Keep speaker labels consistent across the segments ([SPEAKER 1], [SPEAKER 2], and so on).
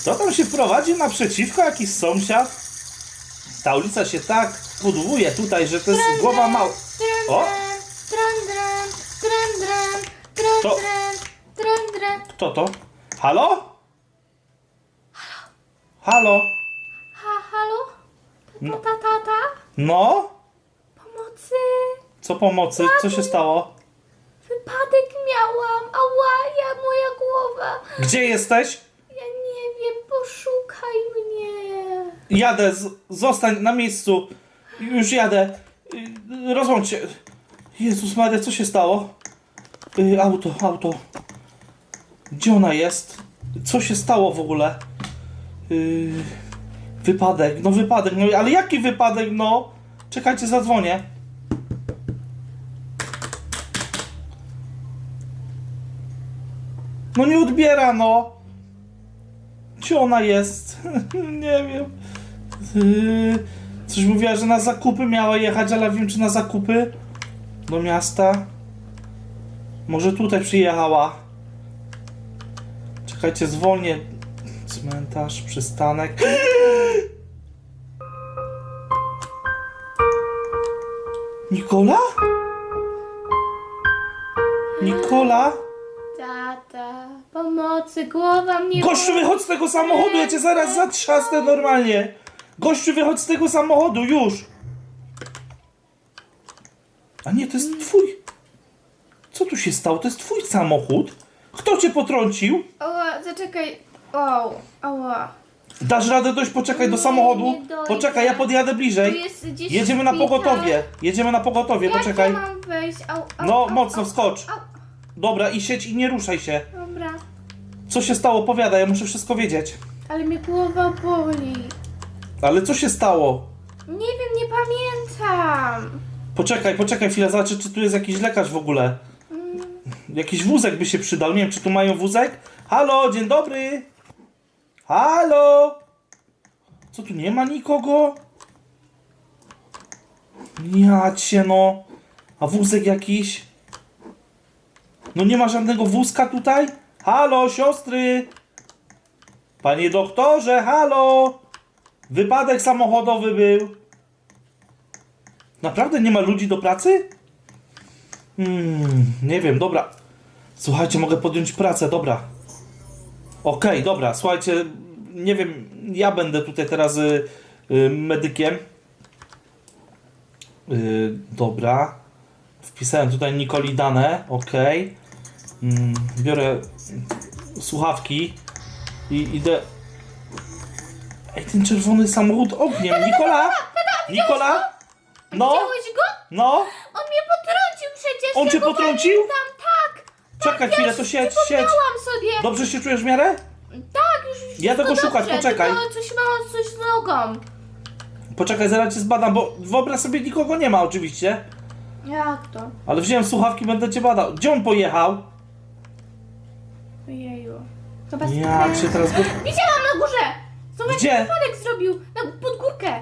[SPEAKER 1] Kto tam się wprowadził naprzeciwko? Jakiś sąsiad? Ta ulica się tak buduje tutaj, że to jest głowa mała. O!
[SPEAKER 2] Trandran, trandran,
[SPEAKER 1] To-
[SPEAKER 2] trandran, trandran.
[SPEAKER 1] Kto to? Halo? Halo?
[SPEAKER 2] Ha, halo?
[SPEAKER 1] No.
[SPEAKER 2] Tata, tata?
[SPEAKER 1] No?
[SPEAKER 2] Pomocy?
[SPEAKER 1] Co pomocy? Co się stało?
[SPEAKER 2] Wypadek miałam. Ała, ja, moja głowa.
[SPEAKER 1] Gdzie jesteś?
[SPEAKER 2] Poszukaj mnie.
[SPEAKER 1] Jadę, z, zostań na miejscu. Już jadę. Y, Rozłącz się. Jezus Maria, co się stało? Y, Auto, auto. Gdzie ona jest? Co się stało w ogóle? Y, Wypadek, no wypadek, no ale jaki wypadek, no? Czekajcie, zadzwonię. No nie odbiera, no. Gdzie ona jest? nie wiem. Yy, coś mówiła, że na zakupy miała jechać, ale wiem, czy na zakupy do miasta. Może tutaj przyjechała. Czekajcie, zwolnię. Cmentarz, przystanek. Nikola? Nikola?
[SPEAKER 2] Pomocy, głowa mnie
[SPEAKER 1] Gościu, wychodź z tego samochodu, ja cię zaraz zatrzasnę normalnie. Gościu, wychodź z tego samochodu, już. A nie, to jest twój. Co tu się stało? To jest twój samochód. Kto cię potrącił?
[SPEAKER 2] Ała, zaczekaj. Wow, ała.
[SPEAKER 1] Dasz radę dojść, poczekaj do
[SPEAKER 2] Nie,
[SPEAKER 1] samochodu.
[SPEAKER 2] nie dojdę.
[SPEAKER 1] Poczekaj, ja podjadę
[SPEAKER 2] Tu
[SPEAKER 1] bliżej.
[SPEAKER 2] jest gdzieś
[SPEAKER 1] Jedziemy na
[SPEAKER 2] szpital.
[SPEAKER 1] pogotowie. Jedziemy na pogotowie,
[SPEAKER 2] Jak
[SPEAKER 1] poczekaj.
[SPEAKER 2] ja mam wejść? Au, au,
[SPEAKER 1] No,
[SPEAKER 2] au,
[SPEAKER 1] mocno
[SPEAKER 2] au,
[SPEAKER 1] wskocz.
[SPEAKER 2] au.
[SPEAKER 1] Dobra, i siedź i nie ruszaj się.
[SPEAKER 2] Dobra,
[SPEAKER 1] Co się stało? Powiadaj, ja muszę wszystko wiedzieć.
[SPEAKER 2] ale mnie głowa boli.
[SPEAKER 1] Ale co się stało?
[SPEAKER 2] Nie wiem, nie pamiętam.
[SPEAKER 1] Poczekaj, poczekaj chwilę, zobaczę, czy tu jest jakiś lekarz w ogóle. Jakiś wózek by się przydał. Nie wiem, czy tu mają wózek? Halo, dzień dobry. Halo. Co tu nie ma nikogo? Ja cię no. A wózek jakiś? No nie ma żadnego wózka tutaj? Halo, siostry. Panie doktorze, halo. Wypadek samochodowy był. Naprawdę nie ma ludzi do pracy? Hmm, nie wiem, dobra. Słuchajcie, mogę podjąć pracę, dobra. Okej, dobra, słuchajcie, nie wiem, ja będę tutaj teraz y, y, medykiem. Y, dobra. Wpisałem tutaj Nikoli dane, okej. Mm, biorę słuchawki i idę. Ej, ten czerwony samochód ogniem. Nikola! Nikola! No,
[SPEAKER 2] Widziałeś go?
[SPEAKER 1] no.
[SPEAKER 2] On mnie potrącił przecież.
[SPEAKER 1] On
[SPEAKER 2] ja
[SPEAKER 1] cię
[SPEAKER 2] go
[SPEAKER 1] potrącił?
[SPEAKER 2] Pamiętam, tak.
[SPEAKER 1] Czekaj chwilę, to siedź, siedź.
[SPEAKER 2] Przypomniałam sobie.
[SPEAKER 1] Dobrze się czujesz w miarę?
[SPEAKER 2] Tak, już, już
[SPEAKER 1] Ja tego
[SPEAKER 2] wszystko
[SPEAKER 1] szukać,
[SPEAKER 2] dobrze,
[SPEAKER 1] poczekaj.
[SPEAKER 2] Tylko coś mam coś z nogą.
[SPEAKER 1] Poczekaj, zaraz cię zbadam, bo wyobraź sobie nikogo nie ma oczywiście.
[SPEAKER 2] Jak to?
[SPEAKER 1] Ale wziąłem słuchawki, będę cię badał. Gdzie on pojechał?
[SPEAKER 2] Ojeju. Chyba
[SPEAKER 1] Jak się teraz go...
[SPEAKER 2] Widziałam na górze! Zobacz,
[SPEAKER 1] Gdzie?
[SPEAKER 2] jaki wypadek zrobił. Na, pod górkę.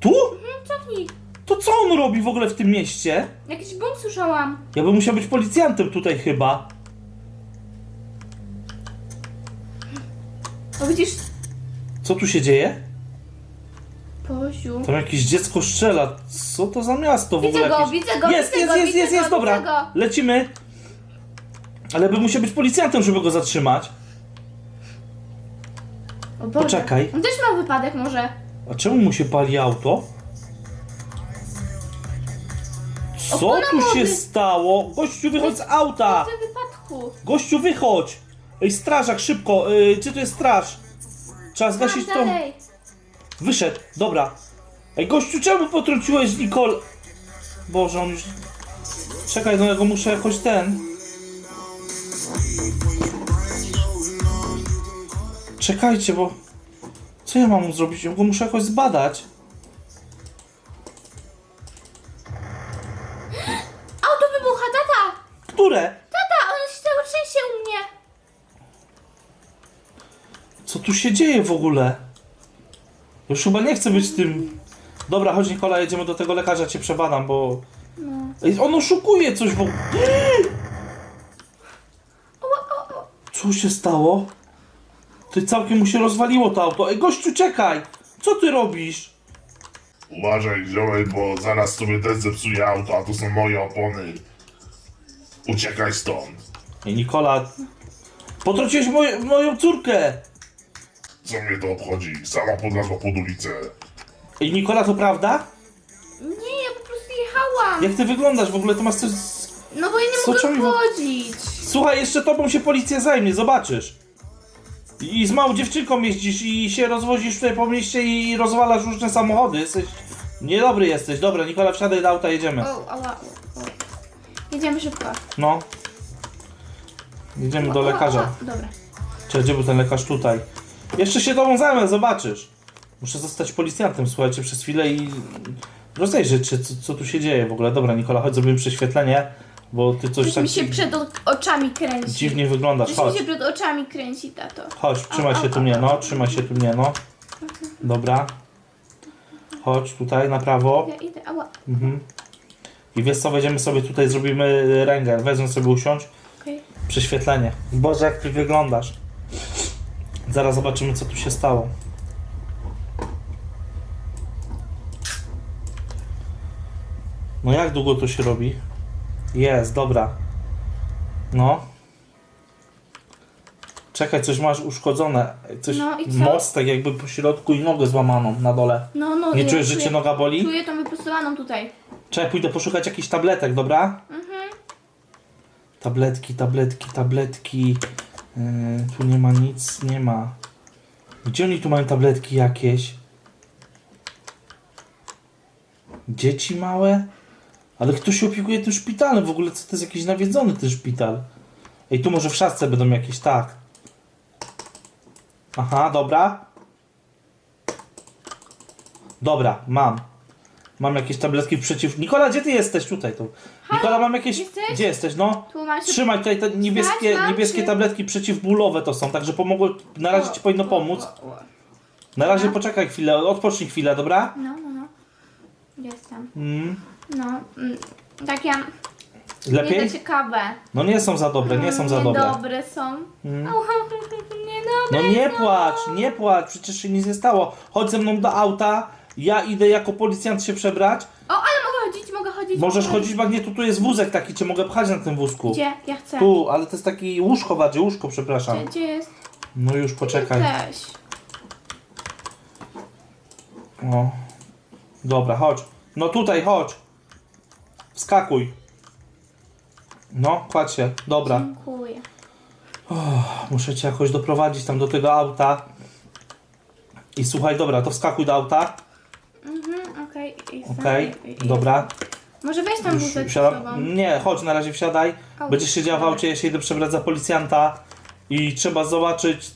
[SPEAKER 1] Tu?
[SPEAKER 2] Mhm, cofnij.
[SPEAKER 1] To co on robi w ogóle w tym mieście?
[SPEAKER 2] Jakiś bum słyszałam.
[SPEAKER 1] Ja bym musiał być policjantem tutaj chyba.
[SPEAKER 2] O widzisz?
[SPEAKER 1] Co tu się dzieje?
[SPEAKER 2] Poziu.
[SPEAKER 1] Tam jakieś dziecko strzela. Co to za miasto w
[SPEAKER 2] Widzę
[SPEAKER 1] ogóle?
[SPEAKER 2] go,
[SPEAKER 1] jakieś?
[SPEAKER 2] widzę go,
[SPEAKER 1] Jest,
[SPEAKER 2] widzę
[SPEAKER 1] jest,
[SPEAKER 2] go,
[SPEAKER 1] jest,
[SPEAKER 2] widzę
[SPEAKER 1] jest,
[SPEAKER 2] go,
[SPEAKER 1] jest, dobra.
[SPEAKER 2] go.
[SPEAKER 1] Lecimy. Ale bym musiał być policjantem, żeby go zatrzymać.
[SPEAKER 2] O Boże.
[SPEAKER 1] Poczekaj.
[SPEAKER 2] On też miał wypadek może.
[SPEAKER 1] A czemu mu się pali auto? Co
[SPEAKER 2] Opona
[SPEAKER 1] tu się
[SPEAKER 2] wody.
[SPEAKER 1] stało? Gościu, wychodź z auta!
[SPEAKER 2] Tym wypadku.
[SPEAKER 1] Gościu, wychodź! Ej, strażak, szybko! Yy, gdzie tu jest straż? Trzeba zgasić to.
[SPEAKER 2] dalej.
[SPEAKER 1] Wyszedł, dobra. Ej, gościu, czemu potrąciłeś Nicole? Boże, on już... Czekaj, no ja go muszę jakoś ten... Czekajcie, bo... Co ja mam mu zrobić? Ja go muszę jakoś zbadać.
[SPEAKER 2] Auto wybucha, tata!
[SPEAKER 1] Które?
[SPEAKER 2] Tata, on się cały trzęsie u mnie.
[SPEAKER 1] Co tu się dzieje w ogóle? Już chyba nie chcę być tym... Dobra, chodź Nikola, jedziemy do tego lekarza, cię przebadam, bo...
[SPEAKER 2] No.
[SPEAKER 1] Ej, on oszukuje coś w ogóle.
[SPEAKER 2] O, o, o.
[SPEAKER 1] Co się stało? Ty całkiem mu się rozwaliło to auto. Ej, gościu, czekaj! Co ty robisz?
[SPEAKER 3] Uważaj, ziomek, bo zaraz sobie też zepsuje auto, a to są moje opony. Uciekaj stąd.
[SPEAKER 1] Ej, Nikola... Potrąciłeś moje, moją córkę!
[SPEAKER 3] Co mnie to obchodzi? Sama podlazła pod ulicę.
[SPEAKER 1] Ej, Nikola, to prawda?
[SPEAKER 2] Nie, ja po prostu jechałam.
[SPEAKER 1] Jak ty wyglądasz w ogóle? To masz coś... z-
[SPEAKER 2] No bo ja nie mogę chodzić.
[SPEAKER 1] Słuchaj, jeszcze tobą się policja zajmie, zobaczysz. I z małą dziewczynką jeździsz i się rozwozisz tutaj po mieście i rozwalasz różne samochody. Jesteś... Niedobry jesteś. Dobra, Nikola, wsiadaj do auta, jedziemy.
[SPEAKER 2] O, ała, o, o. Jedziemy szybko.
[SPEAKER 1] No. Jedziemy do
[SPEAKER 2] O, o,
[SPEAKER 1] lekarza.
[SPEAKER 2] o, Dobra.
[SPEAKER 1] Czy gdzie był ten lekarz tutaj? Jeszcze się tobą zajmę, zobaczysz. Muszę zostać policjantem, słuchajcie, przez chwilę i rozejrzeć się, co, co tu się dzieje w ogóle. Dobra, Nikola, chodź zrobimy prześwietlenie, bo ty coś tak
[SPEAKER 2] mi się przed o- oczami kręci.
[SPEAKER 1] dziwnie wyglądasz.
[SPEAKER 2] Coś
[SPEAKER 1] Chodź,
[SPEAKER 2] mi się przed oczami kręci, tato.
[SPEAKER 1] chodź, trzymaj się tu mnie, no, trzymaj się tu mnie, no. Dobra. Chodź tutaj, na prawo.
[SPEAKER 2] Ja idę, ała.
[SPEAKER 1] Mhm. I wiesz co, wejdziemy sobie tutaj, zrobimy ręgę. Wezmę sobie usiąść.
[SPEAKER 2] Okej.
[SPEAKER 1] Prześwietlenie. Boże, jak ty wyglądasz. Zaraz zobaczymy, co tu się stało. No jak długo to się robi? Jest, dobra. No. Czekaj, coś masz uszkodzone. Coś,
[SPEAKER 2] No i co?
[SPEAKER 1] mostek jakby po środku i nogę złamaną na dole.
[SPEAKER 2] No, no.
[SPEAKER 1] Nie czujesz, że cię noga boli?
[SPEAKER 2] Czuję tą wyprostowaną tutaj.
[SPEAKER 1] Czekaj, pójdę poszukać jakichś tabletek, dobra?
[SPEAKER 2] Mhm.
[SPEAKER 1] Tabletki, tabletki, tabletki. Yy, tu nie ma nic, nie ma. Gdzie oni tu mają tabletki jakieś? Dzieci małe? Ale kto się opiekuje tym szpitalem? W ogóle co to jest jakiś nawiedzony ten szpital? Ej, tu może w szafce będą jakieś, tak. Aha, dobra. Dobra, mam. Mam jakieś tabletki przeciw... Nikola, gdzie ty jesteś? Tutaj, tu. Nikola, mam jakieś...
[SPEAKER 2] Jesteś?
[SPEAKER 1] Gdzie jesteś, no?
[SPEAKER 2] Tu masz...
[SPEAKER 1] Trzymaj tutaj te niebieskie,
[SPEAKER 2] Znać mam,
[SPEAKER 1] niebieskie
[SPEAKER 2] czy-
[SPEAKER 1] tabletki przeciwbólowe to są, także pomogło, na razie ci powinno pomóc. Na razie poczekaj chwilę, odpocznij chwilę, dobra?
[SPEAKER 2] No, no, no. Jestem.
[SPEAKER 1] Mm.
[SPEAKER 2] No, mm, takie
[SPEAKER 1] Lepiej?
[SPEAKER 2] za ciekawe.
[SPEAKER 1] No nie są za dobre, nie są za dobre.
[SPEAKER 2] Niedobre są.
[SPEAKER 1] Mm.
[SPEAKER 2] Niedobre
[SPEAKER 1] No nie
[SPEAKER 2] są.
[SPEAKER 1] płacz, nie płacz, przecież się nic nie stało. Chodź ze mną do auta, ja idę jako policjant się przebrać.
[SPEAKER 2] O, ale mogę chodzić, mogę chodzić.
[SPEAKER 1] Możesz chodzić, Magnietu, tu jest wózek taki, cię mogę pchać na tym wózku.
[SPEAKER 2] Gdzie? Ja chcę.
[SPEAKER 1] Tu, ale to jest taki łóżko bardziej, łóżko, przepraszam.
[SPEAKER 2] Gdzie, gdzie jest?
[SPEAKER 1] No już poczekaj.
[SPEAKER 2] Też.
[SPEAKER 1] O. Dobra, chodź. No tutaj, chodź. Wskakuj. No, kładź się. Dobra.
[SPEAKER 2] Dziękuję.
[SPEAKER 1] Muszę cię jakoś doprowadzić tam do tego auta. I słuchaj, dobra, to wskakuj do auta.
[SPEAKER 2] Mhm, okej.
[SPEAKER 1] Okej,
[SPEAKER 2] I- i-
[SPEAKER 1] dobra.
[SPEAKER 2] Może weź tam
[SPEAKER 1] Już
[SPEAKER 2] wózek z
[SPEAKER 1] wsiadam.
[SPEAKER 2] sobą.
[SPEAKER 1] Nie, chodź, na razie wsiadaj.
[SPEAKER 2] Au.
[SPEAKER 1] Będziesz siedział w aucie, ja się idę przebrać za policjanta. I trzeba zobaczyć,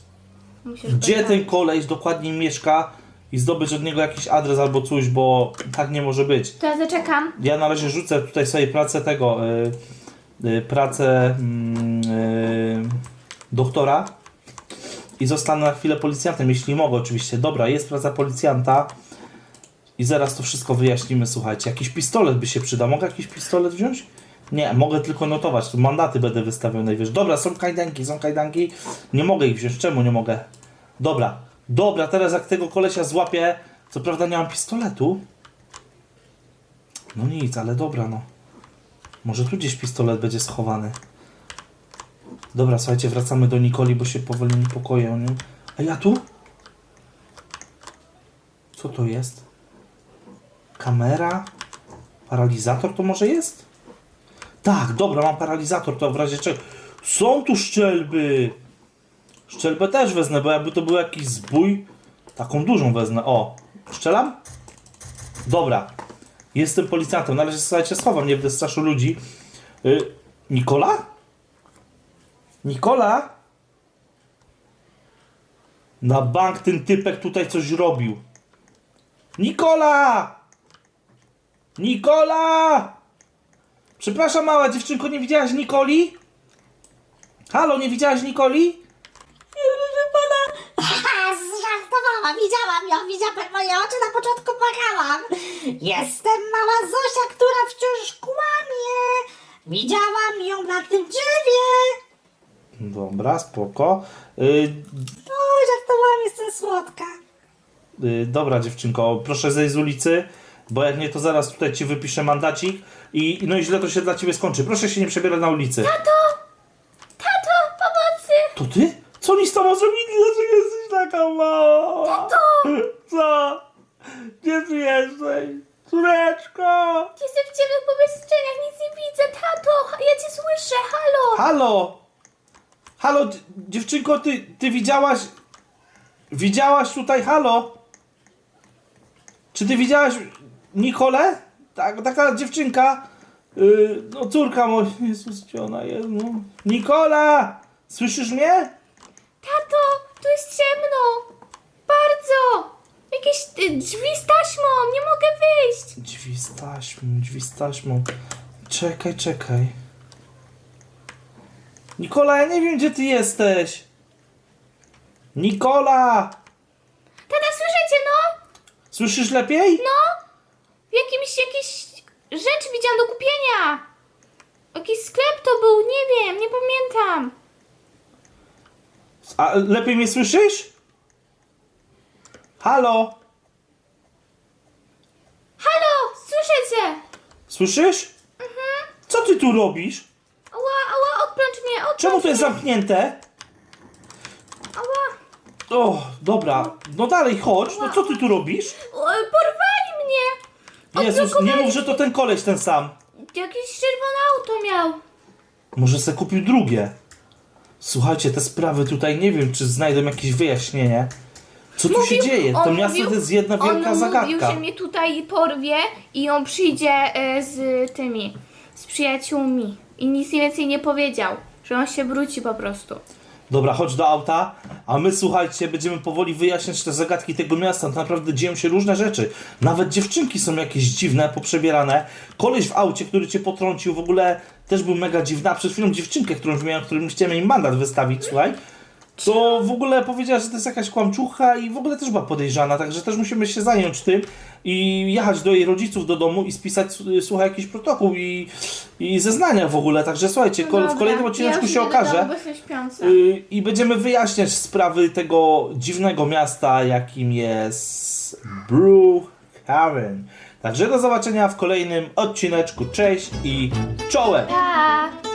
[SPEAKER 2] Musisz
[SPEAKER 1] gdzie ten koleś dokładnie mieszka. I zdobyć od niego jakiś adres albo coś, bo tak nie może być.
[SPEAKER 2] To ja zaczekam.
[SPEAKER 1] Ja na razie rzucę tutaj sobie pracę tego, y, y, pracę mm, y, doktora i zostanę na chwilę policjantem, jeśli mogę oczywiście. Dobra, jest praca policjanta i zaraz to wszystko wyjaśnimy, słuchajcie. Jakiś pistolet by się przydał. Mogę jakiś pistolet wziąć? Nie, mogę tylko notować, tu mandaty będę wystawiał najwyżej. Dobra, są kajdanki, są kajdanki. Nie mogę ich wziąć, czemu nie mogę? Dobra, dobra, teraz jak tego kolesia złapię, co prawda nie mam pistoletu, no nic, ale dobra, no. Może tu gdzieś pistolet będzie schowany. Dobra, słuchajcie, wracamy do Nikoli, bo się powoli niepokoję o nią. A ja tu? Co to jest? Kamera? Paralizator to może jest? Tak, dobra, mam paralizator, to w razie czego... Są tu szczelby! Szczelbę też wezmę, bo jakby to był jakiś zbój, taką dużą wezmę. O, szczelam? Dobra, Jestem policjantem, na razie słuchajcie, schowam, nie będę straszył ludzi. Y, Nikola? Nikola? Na bank ten typek tutaj coś robił. Nikola! Nikola! Przepraszam, mała dziewczynko, nie widziałaś Nikoli? Halo, nie widziałaś Nikoli?
[SPEAKER 4] Zżartowałam, widziałam ją, widział pan moje oczy, na początku płakałam. Jestem mała Zosia, która wciąż kłamie. Widziałam ją na tym drzewie.
[SPEAKER 1] Dobra, spoko. Y,
[SPEAKER 4] Oj, jestem słodka.
[SPEAKER 1] Y, dobra dziewczynko, proszę zejść z ulicy, bo jak nie to zaraz tutaj ci wypiszę mandacik i no i źle to się dla ciebie skończy. Proszę się nie przebierać na ulicy.
[SPEAKER 2] Tato, pomocy!
[SPEAKER 1] To ty? Co oni z tobą zrobili? Dlaczego jesteś taka mała? Gdzie ty jesteś? Córeczko!
[SPEAKER 2] Jestem w ciemnych pomieszczeniach, nic nie widzę. Tato, ja cię słyszę, halo!
[SPEAKER 1] Halo! Halo, dzie- dziewczynko, ty, ty widziałaś... Widziałaś tutaj, halo? Czy ty widziałaś Nikolę? Tak, taka dziewczynka. Yy, no córka moja. Jezus, gdzie ona jest? No. Nikola! Słyszysz mnie?
[SPEAKER 2] Tato, tu jest ciemno! Bardzo! Jakieś y, drzwi z taśmą, nie mogę wyjść!
[SPEAKER 1] Drzwi z taśmą, drzwi z taśmą. Czekaj, czekaj. Nikola, ja nie wiem, gdzie ty jesteś. Nikola!
[SPEAKER 2] Tata, słyszycie, no?
[SPEAKER 1] Słyszysz lepiej?
[SPEAKER 2] No! W jakimś, jakieś rzeczy widziałam do kupienia! Jakiś sklep to był, nie wiem, nie pamiętam.
[SPEAKER 1] A lepiej mnie słyszysz? Halo?
[SPEAKER 2] Halo, słyszę cię!
[SPEAKER 1] Słyszysz? Co ty tu robisz?
[SPEAKER 2] Ała, ała, odplącz mnie, odplącz
[SPEAKER 1] Czemu to jest
[SPEAKER 2] mnie.
[SPEAKER 1] zamknięte?
[SPEAKER 2] Ała,
[SPEAKER 1] O, dobra. No dalej, chodź. No co ty tu robisz?
[SPEAKER 2] o, porwali mnie!
[SPEAKER 1] Jezus, nie
[SPEAKER 2] Odblokowali-
[SPEAKER 1] mów, że to ten koleś ten sam.
[SPEAKER 2] Jakieś czerwone auto miał.
[SPEAKER 1] Może se kupił drugie. Słuchajcie, te sprawy tutaj nie wiem, czy znajdą jakieś wyjaśnienie. Co tu się
[SPEAKER 2] Mówił-
[SPEAKER 1] dzieje? To
[SPEAKER 2] on
[SPEAKER 1] miasto
[SPEAKER 2] mówił-
[SPEAKER 1] to jest jedna wielka
[SPEAKER 2] on
[SPEAKER 1] zagadka.
[SPEAKER 2] mówił, że mnie tutaj porwie i on przyjdzie e, z tymi, z przyjaciółmi. I nic więcej nie powiedział. Że on się wróci po prostu.
[SPEAKER 1] Dobra, chodź do auta, a my słuchajcie, będziemy powoli wyjaśniać te zagadki tego miasta. To naprawdę dzieją się różne rzeczy. Nawet dziewczynki są jakieś dziwne, poprzebierane. Koleś w aucie, który cię potrącił, w ogóle też był mega dziwny. A przed chwilą dziewczynkę, którą wymieniłem, którym chciałem im mandat wystawić, słuchaj. To w ogóle powiedziała, że to jest jakaś kłamczucha i w ogóle też była podejrzana, także też musimy się zająć tym i jechać do jej rodziców do domu i spisać, słuchaj, jakiś protokół i, i zeznania w ogóle. Także słuchajcie, kol- w kolejnym odcineczku się okaże.
[SPEAKER 2] Bo jestem śpiąca.
[SPEAKER 1] Y, I będziemy wyjaśniać sprawy tego dziwnego miasta, jakim jest Brookhaven. Także do zobaczenia w kolejnym odcineczku. Cześć i czołem!
[SPEAKER 2] Pa!